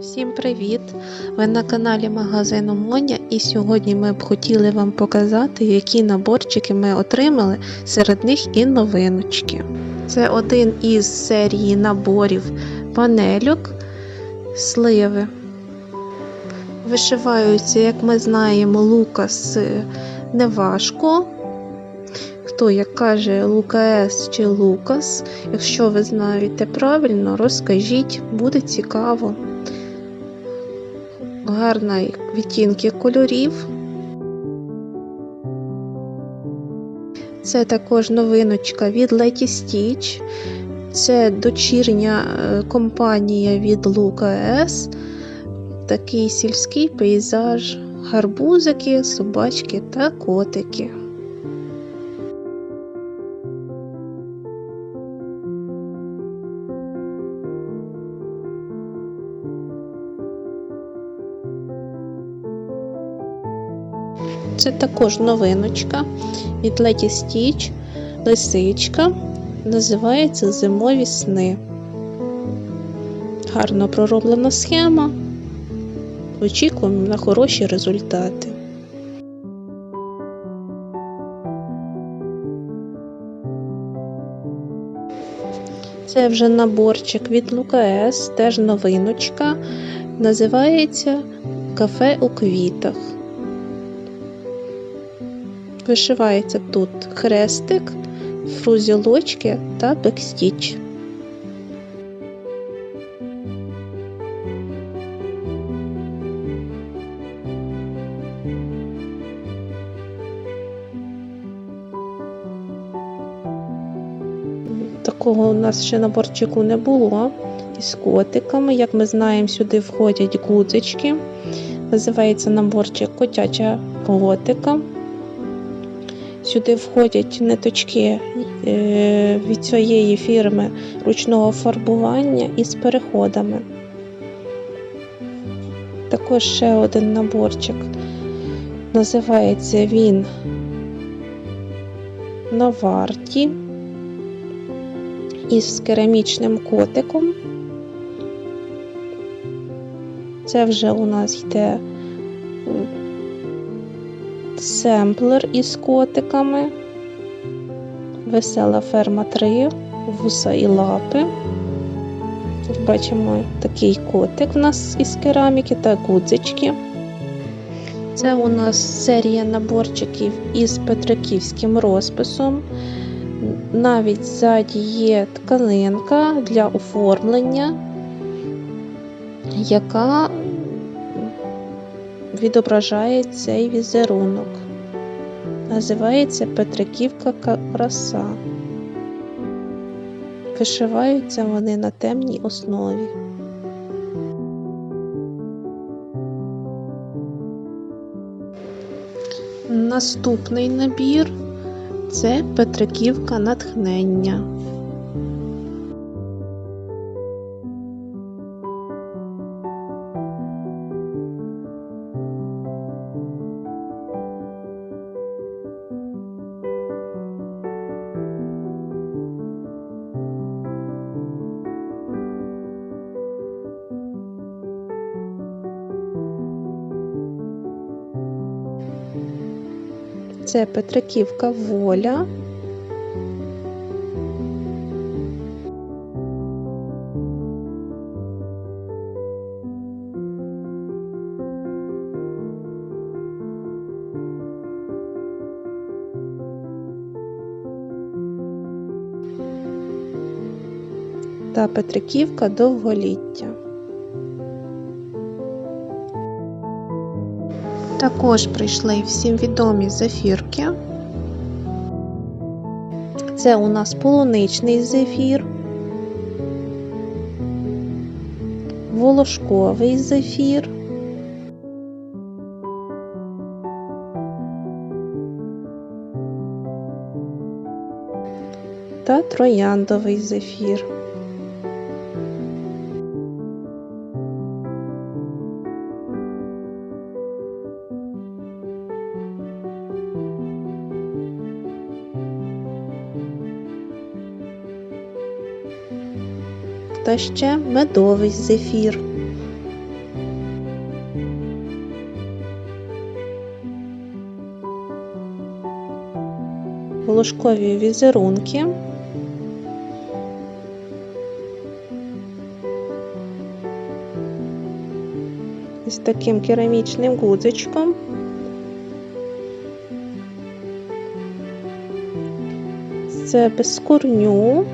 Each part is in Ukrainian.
Всім привіт! Ви на каналі магазину Моня і сьогодні ми б хотіли вам показати, які наборчики ми отримали, серед них і новиночки. Це один із серії наборів панельок сливи. Вишиваються, як ми знаємо, Лукас неважко. Хто як каже Лукас чи Лукас, якщо ви знаєте правильно, розкажіть, буде цікаво. Гарна відтінки кольорів. Це також новиночка від Letty Stitch. Це дочірня е, компанія від Лука С. Такий сільський пейзаж, гарбузики, собачки та котики. Це також новиночка від Letty Stitch, лисичка. Називається Зимові сни. Гарно пророблена схема. Очікуємо на хороші результати. Це вже наборчик від Лукас, теж новиночка. Називається Кафе у квітах. Вишивається тут хрестик, фрузілочки та бекстіч. Такого у нас ще наборчику не було. Із котиками, як ми знаємо, сюди входять гудзички. Називається наборчик котяча готика. Сюди входять ниточки е, від цієї фірми ручного фарбування із переходами. Також ще один наборчик. Називається він на варті із керамічним котиком. Це вже у нас йде семплер із котиками, весела ферма 3, вуса і лапи. Тут бачимо такий котик в нас із кераміки та гудзички. Це у нас серія наборчиків із петриківським розписом. Навіть ззаді є тканинка для оформлення, яка відображає цей візерунок. Називається Петриківка краса. Вишиваються вони на темній основі. Наступний набір це Петриківка натхнення. Це Петриківка воля. Та Петриківка довголіття. Також прийшли всім відомі зефірки. Це у нас полуничний зефір, волошковий зефір, та трояндовий зефір. та ще медовий зефір. Волошкові візерунки. З таким керамічним гудзичком. Це без корню.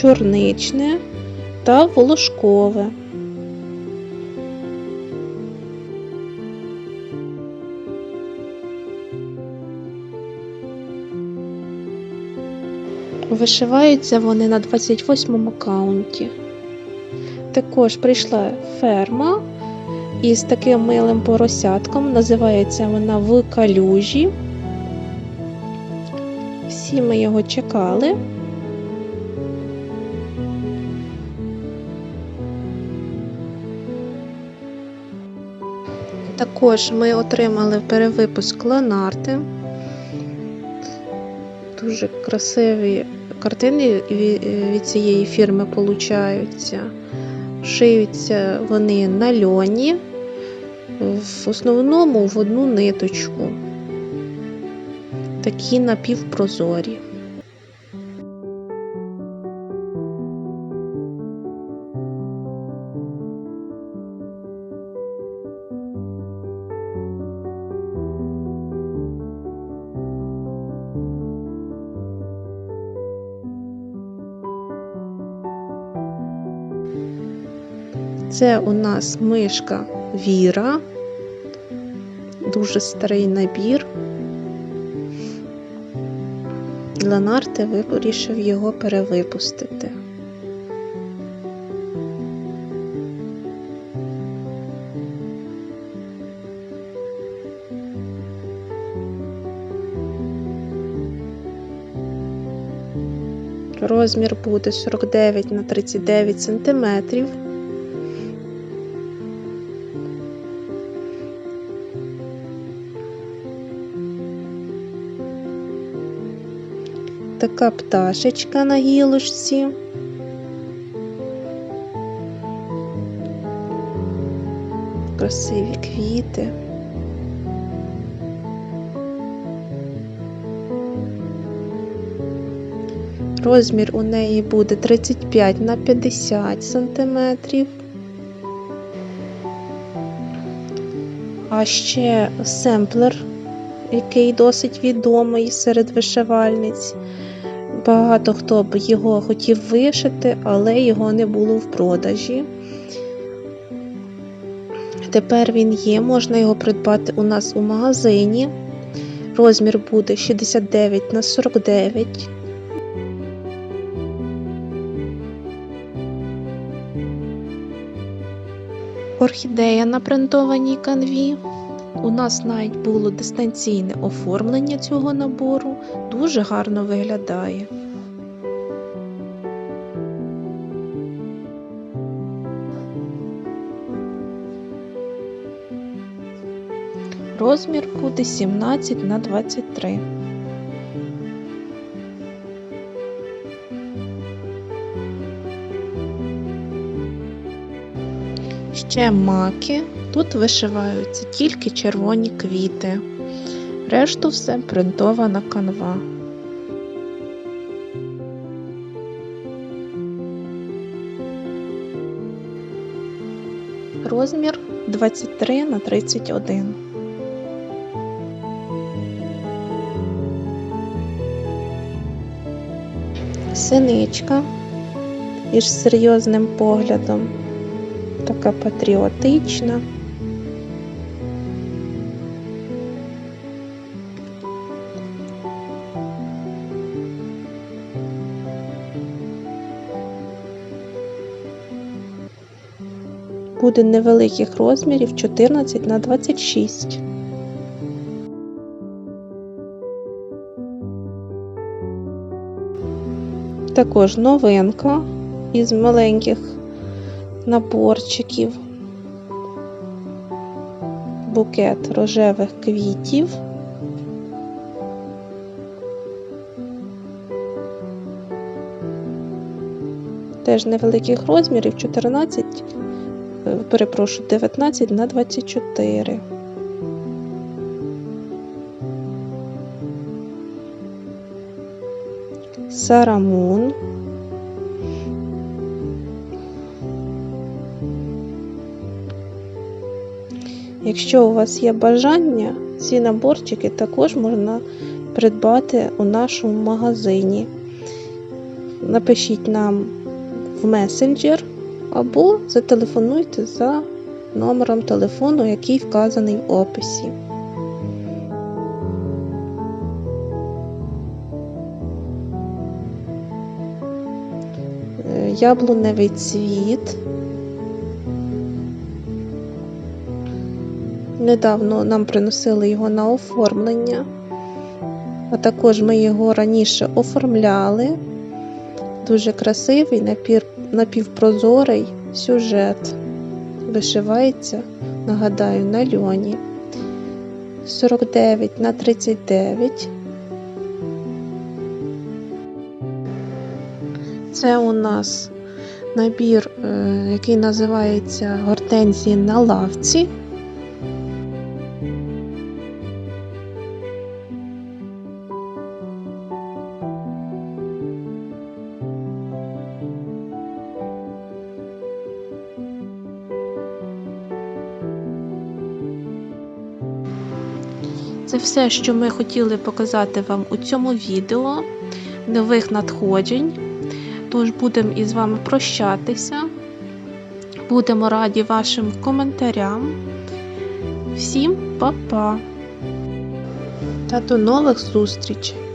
Чорничне та волошкове. Вишиваються вони на 28 каунті. Також прийшла ферма із таким милим поросятком. Називається вона в калюжі. Всі ми його чекали. Також ми отримали перевипуск Ланарти. Дуже красиві картини від цієї фірми получаються. Шиються вони на льоні, в основному в одну ниточку. Такі напівпрозорі. Це у нас мишка Віра. Дуже старий набір. Ланарте вирішив його перевипустити. Розмір буде 49 на 39 сантиметрів. Така пташечка на гілочці. Красиві квіти. Розмір у неї буде 35 на 50 сантиметрів. А ще семплер, який досить відомий серед вишивальниць. Багато хто б його хотів вишити, але його не було в продажі. Тепер він є, можна його придбати у нас у магазині. Розмір буде 69 на 49. Орхідея на принтованій канві. У нас навіть було дистанційне оформлення цього набору. Дуже гарно виглядає. Розмір буде 17 на 23. Ще маки. Тут вишиваються тільки червоні квіти. Решту все принтована канва. Розмір 23 на 31. Синичка із серйозним поглядом, така патріотична. Буде невеликих розмірів 14 на 26. Також новинка із маленьких наборчиків. Букет рожевих квітів. Теж невеликих розмірів 14 е, перепрошую, 19 на 24. Сарамун. Якщо у вас є бажання, ці наборчики також можна придбати у нашому магазині. Напишіть нам в месенджер або зателефонуйте за номером телефону, який вказаний в описі. Яблуневий цвіт. Недавно нам приносили його на оформлення, а також ми його раніше оформляли. Дуже красивий, напівпрозорий сюжет. Вишивається, нагадаю, на льоні. 49 на 39. Це у нас набір, е, який називається Гортензії на лавці. Це все, що ми хотіли показати вам у цьому відео. Нових надходжень. Тож будемо із вами прощатися. Будемо раді вашим коментарям. Всім па-па! Та до нових зустрічей!